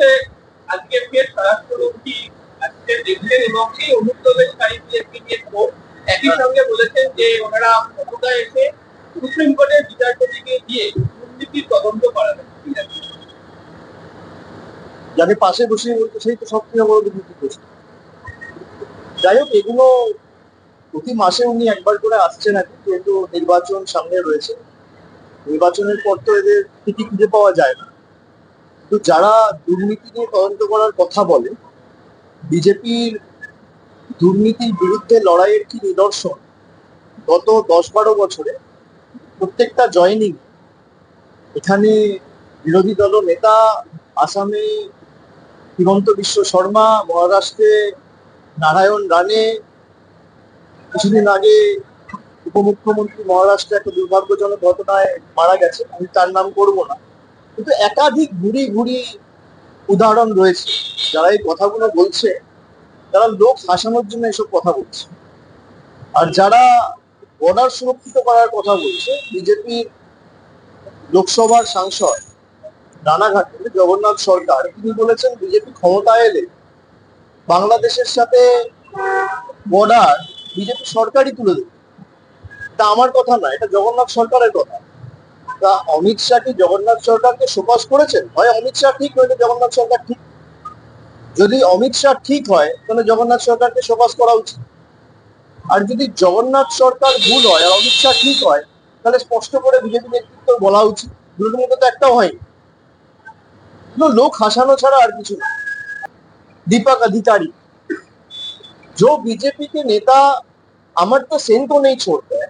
সাথে আজকে আজকে দেখলেন এবং সেই কোর্ট একই সঙ্গে বলেছেন যে ওনারা এসে সুপ্রিম কোর্টের বিচারপতিকে দিয়ে দুর্নীতির তদন্ত করাবেন। যাকে পাশে বসিয়ে বলতে সেই তো সব থেকে বড় দুর্নীতি যাই হোক, এগুলো প্রতি মাসে উনি একবার করে আসছেন আর যেহেতু নির্বাচন সামনে রয়েছে। নির্বাচনের পর তো এদের ঠিকই খুঁজে পাওয়া যায় না। কিন্তু যারা দুর্নীতি নিয়ে তদন্ত করার কথা বলে, বিজেপির দুর্নীতির বিরুদ্ধে লড়াইয়ের কি নিদর্শন? গত দশ বারো বছরে প্রত্যেকটা জয়নিং এখানে বিরোধী দল নেতা, আসামে হিমন্ত বিশ্ব শর্মা, মহারাষ্ট্রে নারায়ণ রানে কিছুদিন আগে উপমুখ্যমন্ত্রী মহারাষ্ট্রে একটা দুর্ভাগ্যজনক ঘটনায় মারা গেছে আমি তার নাম করব না। কিন্তু একাধিক ঘুরি ঘুরি উদাহরণ রয়েছে। যারা এই কথাগুলো বলছে, তারা লোক হাসানোর জন্য এসব কথা বলছে। আর যারা বর্ডার সুরক্ষিত করার কথা বলছে বিজেপির লোকসভার সাংসদ রানাঘাটে জগন্নাথ সরকার, তিনি বলেছেন বিজেপি ক্ষমতায় এলে বাংলাদেশের সাথে বর্ডার বিজেপি সরকারই তুলে দেবে। তা আমার কথা না, এটা জগন্নাথ সরকারের কথা। তা অমিত শাহ কি জগন্নাথ সরকারকে শোকজ করেছেন হয় অমিত শাহ ঠিক হয়তো জগন্নাথ সরকার ঠিক যদি অমিত শাহ ঠিক হয় তাহলে জগন্নাথ সরকারকে শোকজ করা উচিত আর যদি জগন্নাথ সরকার ভুল হয় আর অমিত শাহ ঠিক হয় তাহলে স্পষ্ট করে বিজেপি নেতৃত্ব বলা উচিত দুটোর মধ্যে তো একটাও হয়নি এগুলো लोग हंसानो ছাড়া আর কিছু না दीपक अधिकारी जो बीजेपी के नेता अमर तो सेन को नहीं छोड़ते हैं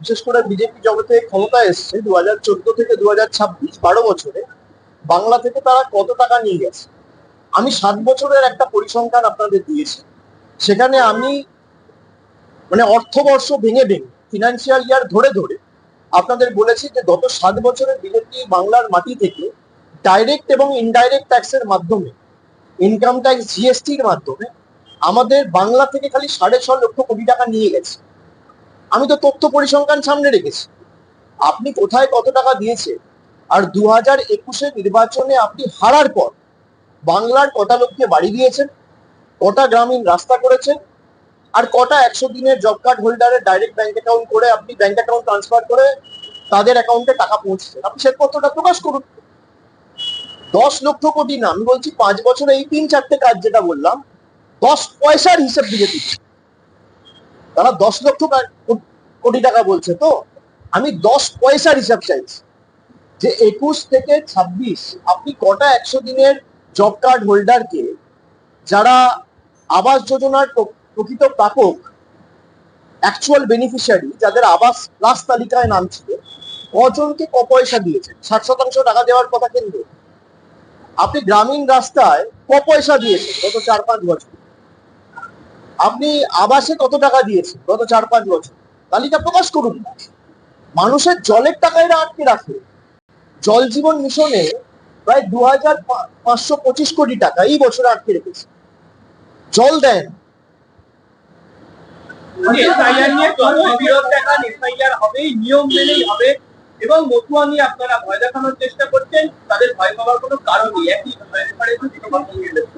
বিশেষ করে বিজেপি জগতে ক্ষমতা এসছে দু হাজার চোদ্দ থেকে দু হাজার ছাব্বিশ বারো বছরে। বাংলা থেকে তারা কত টাকা নিয়ে গেছে? আমি সাত বছরের একটা পরিসংখ্যান আপনাদের দিয়েছি। সেখানে আমি মানে অর্থবর্ষ ভেঙে ভেঙে ফিনান্সিয়াল ইয়ার ধরে ধরে আপনাদের বলেছি যে গত সাত বছরের বিজেপি বাংলার মাটি থেকে ডাইরেক্ট এবং ইনডাইরেক্ট ট্যাক্সের মাধ্যমে ইনকাম ট্যাক্স জিএসটির মাধ্যমে আমাদের বাংলা থেকে খালি সাড়ে ছ লক্ষ কোটি টাকা নিয়ে গেছে। আমি তো তথ্য পরিসংখ্যান সামনে রেখেছি। আপনি কোথায় কত টাকা দিয়েছে আর দু হাজার একুশে নির্বাচনে আপনি হারার পর বাংলার কটা লোককে বাড়ি দিয়েছেন? কটা গ্রামীণ রাস্তা করেছেন? আর কটা একশো দিনের জব কার্ড হোল্ডারের ডাইরেক্ট ব্যাংক অ্যাকাউন্ট করে আপনি ব্যাংক অ্যাকাউন্ট ট্রান্সফার করে তাদের অ্যাকাউন্টে টাকা পৌঁছেছেন? আপনি সে শ্বেতপত্রটা প্রকাশ করুন। দশ লক্ষ কোটি না, আমি বলছি পাঁচ বছরে এই তিন চারটে কাজ যেটা বললাম, দশ পয়সার হিসেব বিজেপি তারা দশ লক্ষ কোটি টাকা বলছে। তো আমি দশ পয়সার হিসাব চাইছি যে একুশ থেকে ছাব্বিশ আপনি কটা একশো দিনের জব কার্ড হোল্ডারকে যারা আবাস যোজনার প্রকৃত প্রাপক অ্যাকচুয়াল বেনিফিশিয়ারি যাদের আবাস প্লাস তালিকায় নাম ছিল, কজনকে ক পয়সা দিয়েছেন? ষাট শতাংশ টাকা দেওয়ার কথা কেন্দ্র আপনি গ্রামীণ রাস্তায় ক পয়সা দিয়েছেন গত চার পাঁচ বছর। আপনি আবাসে কত টাকা দিয়েছেন? গত চার, পাঁচ বছর। তালিকা প্রকাশ করুন মানুষের জলের টাকা এরা আটকে রাখে। জল জীবন মিশনে প্রায় দু হাজার পাঁচশো পঁচিশ কোটি টাকা এই বছরে আটকে রেখেছে। জল দেন। হবে। এবং মতুয়া নিয়ে আপনারা ভয় দেখানোর চেষ্টা করছেন, তাদের ভয় পাওয়ার কোনো কারণ নেই। একই ব্যাপারে তো তৃণমূল কংগ্রেস।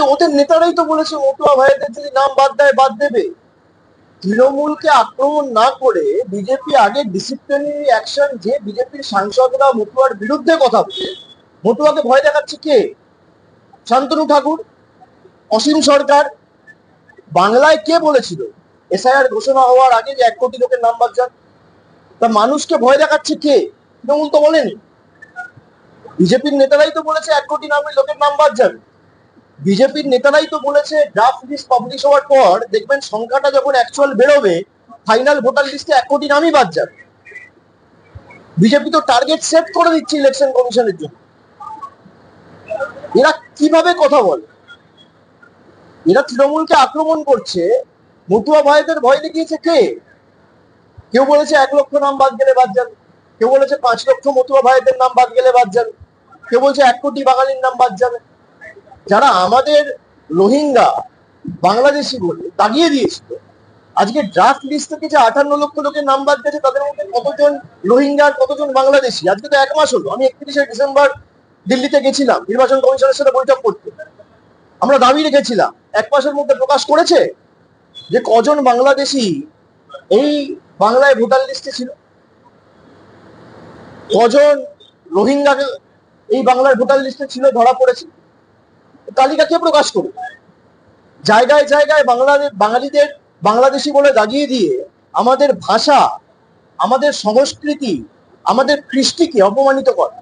আরে ওদের নেতারাই তো বলেছে, মতুয়া ভাইদের যদি নাম বাদ দেয়, বাদ দেবে। তৃণমূলকে আক্রমণ না করে বিজেপি আগে ডিসিপ্লিনারি অ্যাকশন যে বিজেপির সাংসদরা মতুয়ার বিরুদ্ধে কথা বলে। মতুয়াকে ভয় দেখাচ্ছে কে? শান্তনু ঠাকুর, অসীম সরকার। বাংলায় কে বলেছিল? এসআইআর ঘোষণা হওয়ার আগে যে এক কোটি লোকের নাম বাদ যান তা মানুষকে ভয় দেখাচ্ছে কে? তৃণমূল তো বলেনি। বিজেপির নেতারাই তো বলেছে, এক কোটি নামের লোকের নাম বাদ যাবে। বিজেপির নেতারাই তো বলেছে ড্রাফট লিস্ট পাবলিশ হওয়ার পর দেখবেন সংখ্যাটা যখন অ্যাকচুয়াল বেরোবে ফাইনাল ভোটার লিস্টে এক কোটি নামই বাদ যাবে। বিজেপি তো টার্গেট সেট করে দিচ্ছে ইলেকশন কমিশনের জন্য। এরা কীভাবে কথা বলে? এরা তৃণমূলকে আক্রমণ করছে, মতুয়া ভাইদের ভয় দেখিয়েছে কে? কেউ বলেছে এক লক্ষ নাম বাদ গেলে বাদ যাবে। কেউ বলেছে পাঁচ লক্ষ মতুয়া ভাইদের নাম বাদ গেলে বাদ যাবে। কেউ বলছে এক কোটি বাঙালির নাম বাদ যাবে। যারা আমাদের রোহিঙ্গা বাংলাদেশি বলে দাগিয়ে দিয়েছিল, আজকে ড্রাফট লিস্ট থেকে যে আঠান্ন লক্ষ লোকের নাম বাদ গেছে, তাদের মধ্যে কতজন রোহিঙ্গা আর কতজন বাংলাদেশি? আজকে তো এক মাস হলো, আমি একত্রিশে ডিসেম্বর দিল্লিতে গেছিলাম, নির্বাচন কমিশনের সাথে বৈঠক করতে। আমরা দাবি রেখেছিলাম, এক মাসের মধ্যে প্রকাশ করেছে যে কজন বাংলাদেশি এই বাংলায় ভোটার লিস্টে ছিল? কজন রোহিঙ্গা এই বাংলার ভোটার লিস্টে ছিল ধরা পড়েছে? তালিকা কে প্রকাশ করবে জায়গায় জায়গায় বাংলাদেশ বাঙালিদের, বাংলাদেশি বলে দাগিয়ে দিয়ে আমাদের ভাষা, আমাদের সংস্কৃতি, আমাদের কৃষ্টিকে অপমানিত করা,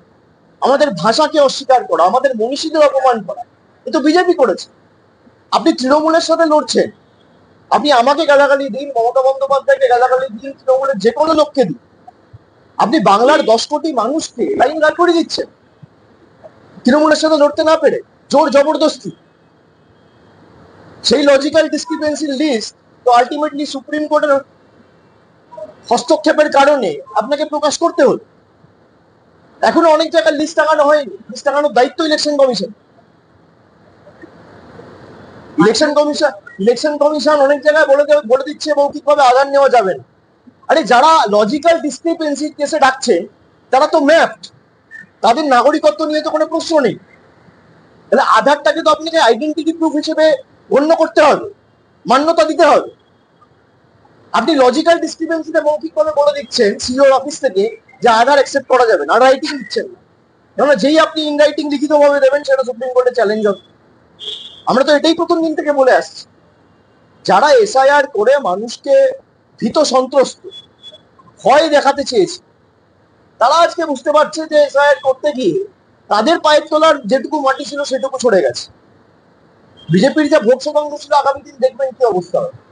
আমাদের ভাষাকে অস্বীকার করা, আমাদের মনীষীদের অপমান করা, এ তো বিজেপি করেছে। আপনি তৃণমূলের সাথে লড়ছেন। আপনি আমাকে গালাগালি দিন, মমতা বন্দ্যোপাধ্যায়কে গালাগালি দিন, তৃণমূলের যে কোনো লোককে দিন। আপনি বাংলার দশ কোটি মানুষকে লাইন দাঁড় করে দিচ্ছেন। তৃণমূলের সাথে লড়তে না পেরে। জোর জবরদস্তি। সেই লজিক্যাল ডিসক্রিপেন্সির লিস্ট তো আলটিমেটলি সুপ্রিম কোর্টের হস্তক্ষেপের কারণে আপনাকে প্রকাশ করতে হলো। এখনও অনেক জায়গায় লিস্ট টাঙানো হয়নি। লিস্ট টাঙানোর দায়িত্ব election commission election commission election commission অনেক জায়গায় বলে বলে দিচ্ছে মৌখিকভাবে আধার নেওয়া যাবে না। আরে যারা লজিক্যাল ডিসক্রিপেন্সি কেসে ডাকছে, তারা তো ম্যাপড তাদের নাগরিকত্ব নিয়ে তো কোনো প্রশ্ন নেই। তাহলে আধারটাকে তো আপনাকে আইডেন্টিটি প্রুফ হিসেবে গণ্য করতে হবে, মান্যতা দিতে হবে। আপনি লজিক্যাল ডিসক্রিপেন্সিতে মৌখিকভাবে বলে দিচ্ছেন সিওর অফিস থেকে যে আধার অ্যাকসেপ্ট করা যাবে না রাইটিং দিচ্ছেন কেননা যেই আপনি ইন রাইটিং লিখিতভাবে দেবেন, সেটা সুপ্রিম কোর্টে চ্যালেঞ্জ হবে। আমরা তো এটাই প্রথম দিন থেকে বলে আসছি। যারা এসআইআর করে মানুষকে ভীত সন্ত্রস্ত, ভয় দেখাতে চেয়েছে, তারা আজকে বুঝতে পারছে যে এসআইআর করতে গিয়ে তাদের পায়ের তোলার যেটুকু মাটি ছিল সেটুকু সরে গেছে। বিজেপির যা ভোট শতাংশ ছিল, আগামী দিন দেখবেন কি অবস্থা হবে।